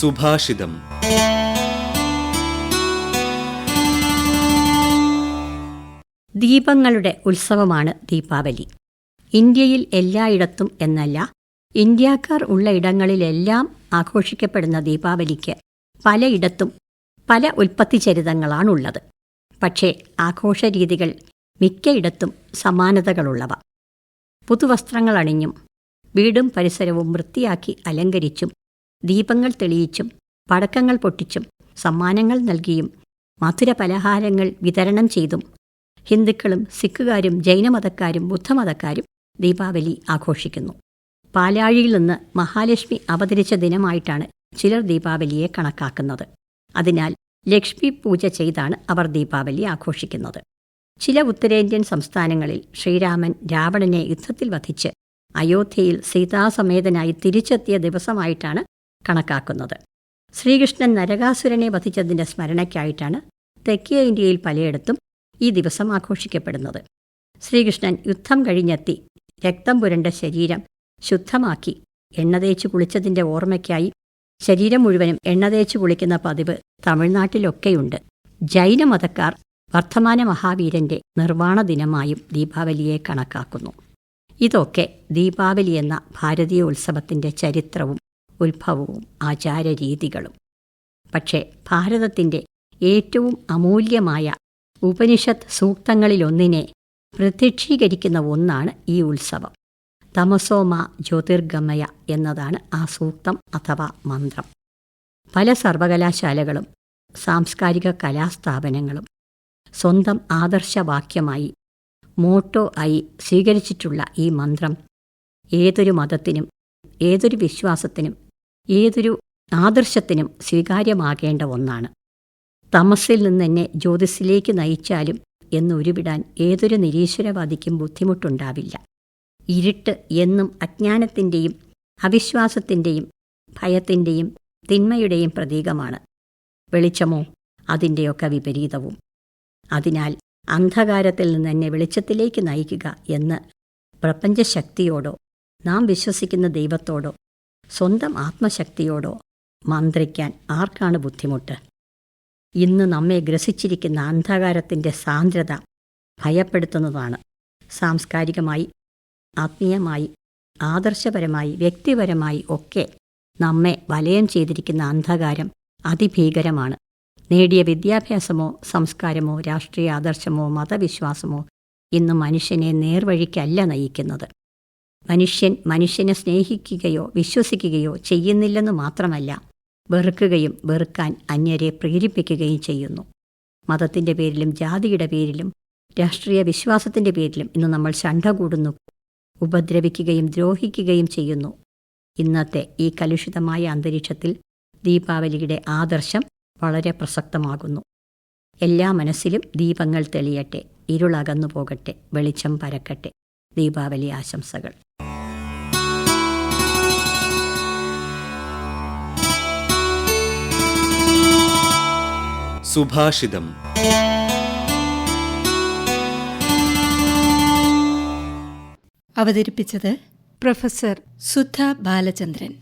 സുഭാഷിതം. ദീപങ്ങളുടെ ഉത്സവമാണ് ദീപാവലി. ഇന്ത്യയിൽ എല്ലായിടത്തും എന്നല്ല ഇന്ത്യക്കാർ ഉള്ള ഇടങ്ങളിലെല്ലാം ആഘോഷിക്കപ്പെടുന്ന ദീപാവലിക്ക് പലയിടത്തും പല ഉൽപ്പത്തിചരിതങ്ങളാണുള്ളത്. പക്ഷേ ആഘോഷരീതികൾ മിക്കയിടത്തും സമാനതകളുള്ളവ. പുതുവസ്ത്രങ്ങൾ അണിഞ്ഞും വീടും പരിസരവും വൃത്തിയാക്കി അലങ്കരിച്ചും ദീപങ്ങൾ തെളിയിച്ചും പടക്കങ്ങൾ പൊട്ടിച്ചും സമ്മാനങ്ങൾ നൽകിയും മധുര പലഹാരങ്ങൾ വിതരണം ചെയ്തും ഹിന്ദുക്കളും സിഖുകാരും ജൈനമതക്കാരും ബുദ്ധമതക്കാരും ദീപാവലി ആഘോഷിക്കുന്നു. പാലാഴിയിൽ നിന്ന് മഹാലക്ഷ്മി അവതരിച്ച ദിനമായിട്ടാണ് ചിലർ ദീപാവലിയെ കണക്കാക്കുന്നത്. അതിനാൽ ലക്ഷ്മി പൂജ ചെയ്താണ് അവർ ദീപാവലി ആഘോഷിക്കുന്നത്. ചില ഉത്തരേന്ത്യൻ സംസ്ഥാനങ്ങളിൽ ശ്രീരാമൻ രാവണനെ യുദ്ധത്തിൽ വധിച്ച് അയോധ്യയിൽ സീതാസമേതനായി തിരിച്ചെത്തിയ ദിവസമായിട്ടാണ് കണക്കാക്കുന്നത്. ശ്രീകൃഷ്ണൻ നരകാസുരനെ വധിച്ചതിന്റെ സ്മരണയ്ക്കായിട്ടാണ് തെക്കേ ഇന്ത്യയിൽ പലയിടത്തും ഈ ദിവസം ആഘോഷിക്കപ്പെടുന്നത്. ശ്രീകൃഷ്ണൻ യുദ്ധം കഴിഞ്ഞെത്തി രക്തം പുരണ്ട ശരീരം ശുദ്ധമാക്കി എണ്ണ തേച്ച് കുളിച്ചതിന്റെ ഓർമ്മയ്ക്കായി ശരീരം മുഴുവനും എണ്ണ തേച്ച് കുളിക്കുന്ന പതിവ് തമിഴ്നാട്ടിലൊക്കെയുണ്ട്. ജൈനമതക്കാർ വർത്തമാന മഹാവീരന്റെ നിർവാണ ദിനമായും ദീപാവലിയെ കണക്കാക്കുന്നു. ഇതൊക്കെ ദീപാവലി എന്ന ഭാരതീയ ഉത്സവത്തിന്റെ ചരിത്രവും ഉത്ഭവവും ആചാരരീതികളും. പക്ഷേ ഭാരതത്തിന്റെ ഏറ്റവും അമൂല്യമായ ഉപനിഷത്ത് സൂക്തങ്ങളിലൊന്നിനെ പ്രത്യക്ഷീകരിക്കുന്ന ഒന്നാണ് ഈ ഉത്സവം. തമസോമ ജ്യോതിർഗമയ എന്നതാണ് ആ സൂക്തം അഥവാ മന്ത്രം. പല സർവകലാശാലകളും സാംസ്കാരിക കലാസ്ഥാപനങ്ങളും സ്വന്തം ആദർശവാക്യമായി മോട്ടോ ആയി സ്വീകരിച്ചിട്ടുള്ള ഈ മന്ത്രം ഏതൊരു മതത്തിനും ഏതൊരു വിശ്വാസത്തിനും ഏതൊരു ആദർശത്തിനും സ്വീകാര്യമാകേണ്ട ഒന്നാണ്. തമസിൽ നിന്ന് എന്നെ ജ്യോതിസിലേക്ക് നയിച്ചാലും എന്നുരുവിടാൻ ഏതൊരു നിരീശ്വരവാദിക്കും ബുദ്ധിമുട്ടുണ്ടാവില്ല. ഇരുട്ട് എന്നും അജ്ഞാനത്തിന്റെയും അവിശ്വാസത്തിന്റെയും ഭയത്തിന്റെയും തിന്മയുടെയും പ്രതീകമാണ്. വെളിച്ചമോ അതിന്റെയൊക്കെ വിപരീതവും. അതിനാൽ അന്ധകാരത്തിൽ നിന്ന് എന്നെ വെളിച്ചത്തിലേക്ക് നയിക്കുക എന്ന് പ്രപഞ്ചശക്തിയോടോ നാം വിശ്വസിക്കുന്ന ദൈവത്തോടോ സ്വന്തം ആത്മശക്തിയോടോ മന്ത്രിക്കാൻ ആർക്കാണ് ബുദ്ധിമുട്ട്? ഇന്ന് നമ്മെ ഗ്രസിച്ചിരിക്കുന്ന അന്ധകാരത്തിന്റെ സാന്ദ്രത ഭയപ്പെടുത്തുന്നതാണ്. സാംസ്കാരികമായി ആത്മീയമായി ആദർശപരമായി വ്യക്തിപരമായി ഒക്കെ നമ്മെ വലയം ചെയ്തിരിക്കുന്ന അന്ധകാരം അതിഭീകരമാണ്. നേടിയ വിദ്യാഭ്യാസമോ സംസ്കാരമോ രാഷ്ട്രീയ ആദർശമോ മതവിശ്വാസമോ ഇന്ന് മനുഷ്യനെ നേർവഴിക്കല്ല നയിക്കുന്നത്. മനുഷ്യൻ മനുഷ്യനെ സ്നേഹിക്കുകയോ വിശ്വസിക്കുകയോ ചെയ്യുന്നില്ലെന്ന് മാത്രമല്ല വെറുക്കുകയും വെറുക്കാൻ അന്യരെ പ്രേരിപ്പിക്കുകയും ചെയ്യുന്നു. മതത്തിന്റെ പേരിലും ജാതിയുടെ പേരിലും രാഷ്ട്രീയ വിശ്വാസത്തിന്റെ പേരിലും ഇന്ന് നമ്മൾ ശണ്ട കൂടുന്നു ഉപദ്രവിക്കുകയും ദ്രോഹിക്കുകയും ചെയ്യുന്നു. ഇന്നത്തെ ഈ കലുഷിതമായ അന്തരീക്ഷത്തിൽ ദീപാവലിയുടെ ആദർശം വളരെ പ്രസക്തമാകുന്നു. എല്ലാ മനസ്സിലും ദീപങ്ങൾ തെളിയട്ടെ ഇരുളകന്നു പോകട്ടെ വെളിച്ചം പരക്കട്ടെ. ദീപാവലി ആശംസകൾ. സുഭാഷിതം. അവതരിപ്പിച്ചത് പ്രൊഫസർ സുധ ബാലചന്ദ്രൻ.